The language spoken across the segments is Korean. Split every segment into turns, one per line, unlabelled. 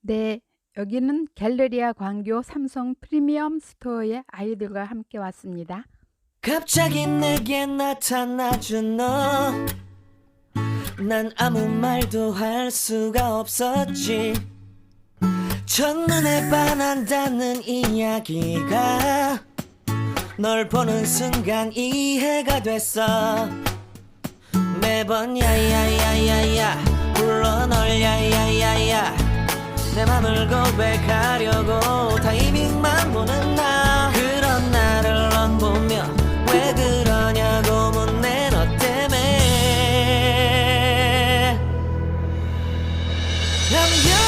네, 여기는 갤러리아 광교 삼성 프리미엄 스토어의 아이들과 함께 왔습니다.
갑자기 내게 나타나준 너. 난 아무 말도 할 수가 없었지. 첫눈에 반한다는 이야기가 널 보는 순간 이해가 됐어. 매번 야야야야야 불러 널 야야야야 내 맘을 고백하려고 타이밍만 보는 나. 그런 나를 넌 보며 왜 그러냐고 묻네 너 때문에. I'm going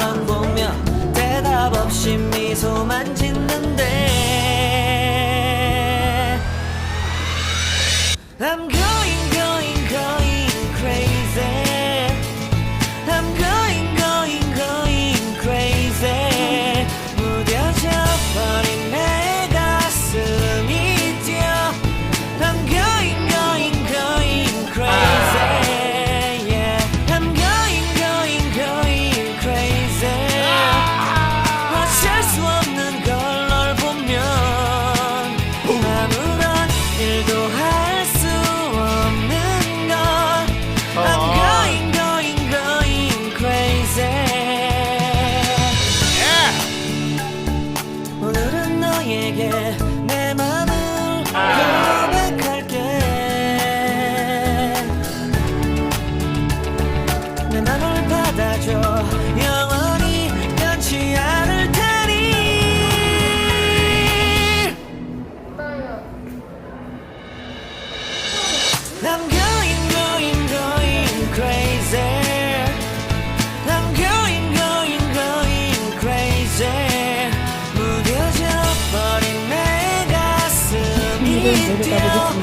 대답 없이 미소만 짓는데. I'm going 가슴이 뛰어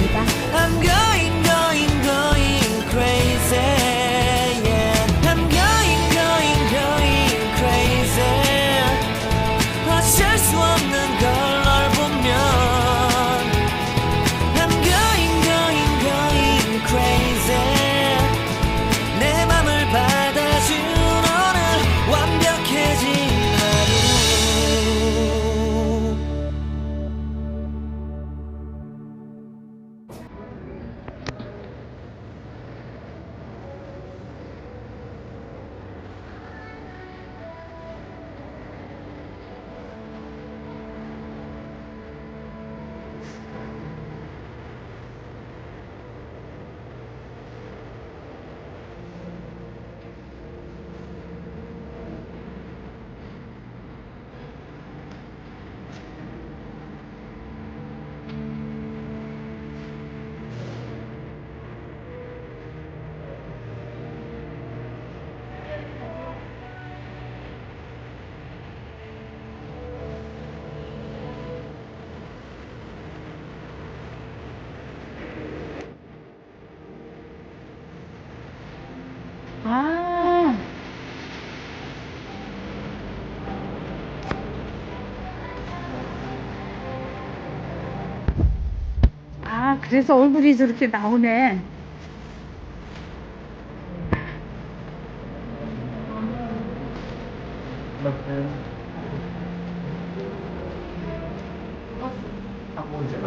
그래서 얼굴이 저렇게 나오네.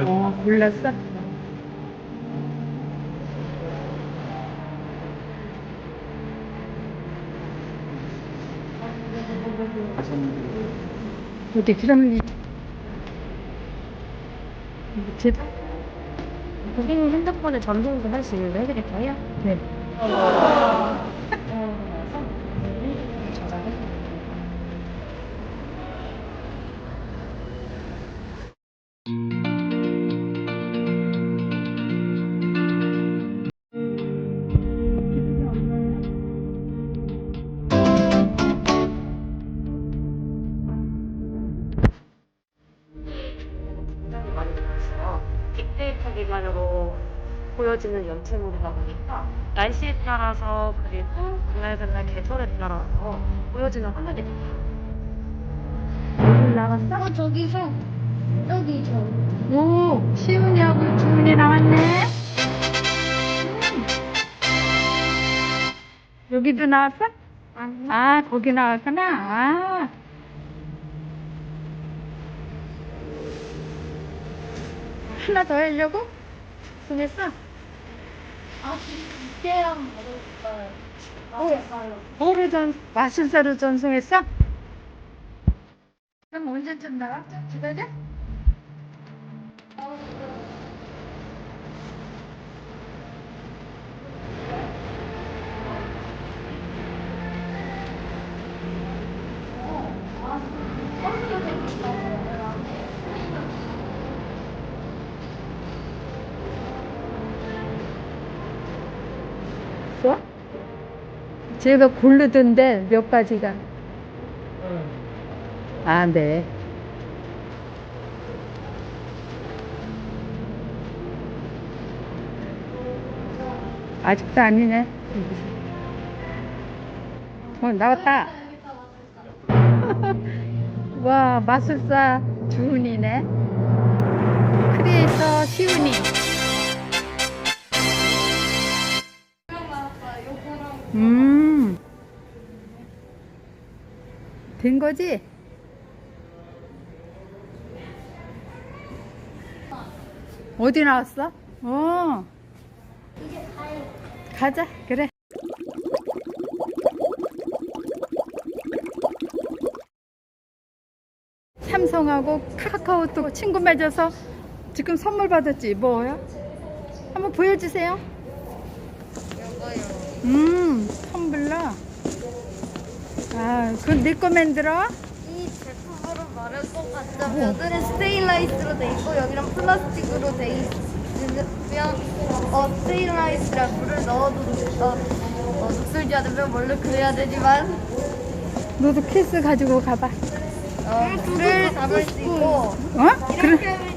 어, 몰랐어? 어디 그럼 제
고객님 핸드폰에 전송도 할 수 있는데 해드릴까요?
네.
여지는 연체물이다 보니까 날씨에 따라서 그리고 그날그날 계절에 따라서 보여지는.
얼굴 나갔어?
어 저기서 저기 저
오, 시훈이하고 주은이 나왔네. 음. 여기도 나왔어? 아, 거기 나왔구나. 아. 하나 더 하려고? 보냈어?
아 이제랑 먹을까요? 맛있어요.
뭐를 전, 마술사로 전송했어? 그럼 언제쯤? 좀 기다려? 뭐? 제가 고르던데 몇 가지가. 아, 네. 아직도 아니네. 어, 나왔다. 와, 마술사 주은이네. 크리에이터 시은이. 음. 된 거지? 어디 나왔어? 어. 가자. 그래. 삼성하고 카카오톡 친구 맺어서 지금 선물 받았지. 뭐야? 한번 보여주세요. 음, 텀블러. 아, 그건 내거 만들어?
이 제품으로 말할 것 같자면은 스테인라이스로 돼 있고 여기랑 플라스틱으로 돼 있으면 어 스테인라이스랑 물을 넣어도 어, 어 녹슬지 않으면 원래 그래야 되지만
너도 케이스 가지고 가봐.
어 물을 담을 수 있고
어? 그래.